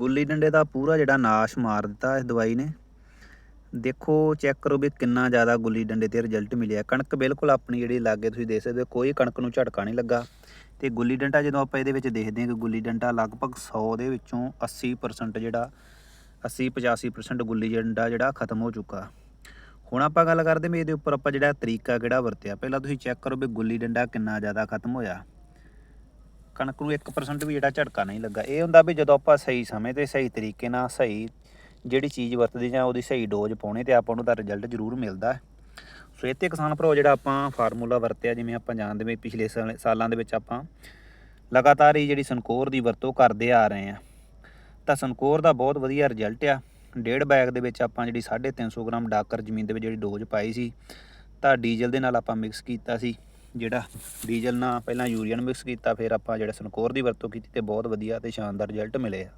ਗੁੱਲੀ ਡੰਡੇ ਦਾ ਪੂਰਾ ਜਿਹੜਾ ਨਾਸ਼ ਮਾਰ ਦਿੱਤਾ ਇਸ ਦਵਾਈ ਨੇ। ਦੇਖੋ ਚੈੱਕ ਕਰੋ ਵੀ ਕਿੰਨਾ ਜ਼ਿਆਦਾ ਗੁੱਲੀ ਡੰਡੇ ਤੇ ਰਿਜ਼ਲਟ ਮਿਲਿਆ। ਕਣਕ ਬਿਲਕੁਲ ਆਪਣੀ ਜਿਹੜੀ ਲਾਗੇ ਤੁਸੀਂ ਦੇਖ ਸਕਦੇ ਹੋ, ਕੋਈ ਕਣਕ ਨੂੰ ਝਟਕਾ ਨਹੀਂ ਲੱਗਾ। ਤੇ ਗੁੱਲੀ ਡੰਡਾ ਜਦੋਂ ਆਪਾਂ ਇਹਦੇ ਵਿੱਚ ਦੇਖਦੇ ਹਾਂ ਕਿ ਗੁੱਲੀ ਡੰਡਾ ਲਗਭਗ 100 ਦੇ ਵਿੱਚੋਂ 80% ਜਿਹੜਾ 80 85% ਗੁੱਲੀ ਡੰਡਾ ਜਿਹੜਾ ਖਤਮ ਹੋ ਚੁੱਕਾ। ਹੁਣ ਆਪਾਂ ਗੱਲ ਕਰਦੇ ਵੀ ਇਹਦੇ ਉੱਪਰ ਆਪਾਂ ਜਿਹੜਾ ਤਰੀਕਾ ਕਿਹੜਾ ਵਰਤਿਆ। ਪਹਿਲਾਂ ਤੁਸੀਂ ਚੈੱਕ ਕਰੋ ਵੀ ਗੁੱਲੀ ਡੰਡਾ ਕਿੰਨਾ ਜ਼ਿਆਦਾ ਖਤਮ ਹੋਇਆ। ਕਣਕ ਨੂੰ 1% ਵੀ ਜਿਹੜਾ ਝਟਕਾ ਨਹੀਂ ਲੱਗਾ। ਇਹ ਹੁੰਦਾ ਵੀ ਜਦੋਂ ਆਪਾਂ ਸਹੀ ਸਮੇਂ ਤੇ ਸਹੀ ਤਰੀਕੇ ਨਾਲ ਸਹੀ ਜਿਹੜੀ ਚੀਜ਼ ਵਰਤਦੇ ਜਾਂ ਉਹਦੀ ਸਹੀ ਡੋਜ਼ ਪਾਉਣੇ ਤੇ ਆਪਾਂ ਨੂੰ ਤਾਂ ਰਿਜ਼ਲਟ ਜ਼ਰੂਰ ਮਿਲਦਾ ਹੈ। ਸੋ ਇਹ ਤੇ ਕਿਸਾਨ ਭਰਾਓ, ਜਿਹੜਾ ਆਪਾਂ ਫਾਰਮੂਲਾ ਵਰਤਿਆ, ਜਿਵੇਂ ਆਪਾਂ ਜਾਣਦੇ ਵੀ ਪਿਛਲੇ ਸਾਲ- ਸਾਲਾਂ ਦੇ ਵਿੱਚ ਆਪਾਂ ਲਗਾਤਾਰ ਹੀ ਜਿਹੜੀ ਸੰਕੋਰ ਦੀ ਵਰਤੋਂ ਕਰਦੇ ਆ ਰਹੇ ਆ ਤਾਂ ਸਨਕੋਰ ਦਾ ਬਹੁਤ ਵਧੀਆ ਰਿਜ਼ਲਟ ਆ। ਡੇਢ ਬੈਗ ਦੇ ਵਿੱਚ ਆਪਾਂ ਜਿਹੜੀ 350 ਗ੍ਰਾਮ ਡਾਕਰ ਜ਼ਮੀਨ ਦੇ ਵਿੱਚ ਜਿਹੜੀ ਡੋਜ਼ ਪਾਈ ਸੀ, ਤਾਂ ਡੀਜ਼ਲ ਦੇ ਨਾਲ ਆਪਾਂ ਮਿਕਸ ਕੀਤਾ ਸੀ। ਜਿਹੜਾ ਡੀਜ਼ਲ ਨਾਲ ਪਹਿਲਾਂ ਯੂਰੀਆ ਨੂੰ ਮਿਕਸ ਕੀਤਾ, ਫਿਰ ਆਪਾਂ ਜਿਹੜਾ ਸਨਕੋਰ ਦੀ ਵਰਤੋਂ ਕੀਤੀ ਤੇ ਬਹੁਤ ਵਧੀਆ ਤੇ ਸ਼ਾਨਦਾਰ ਰਿਜ਼ਲਟ ਮਿਲੇ ਆ।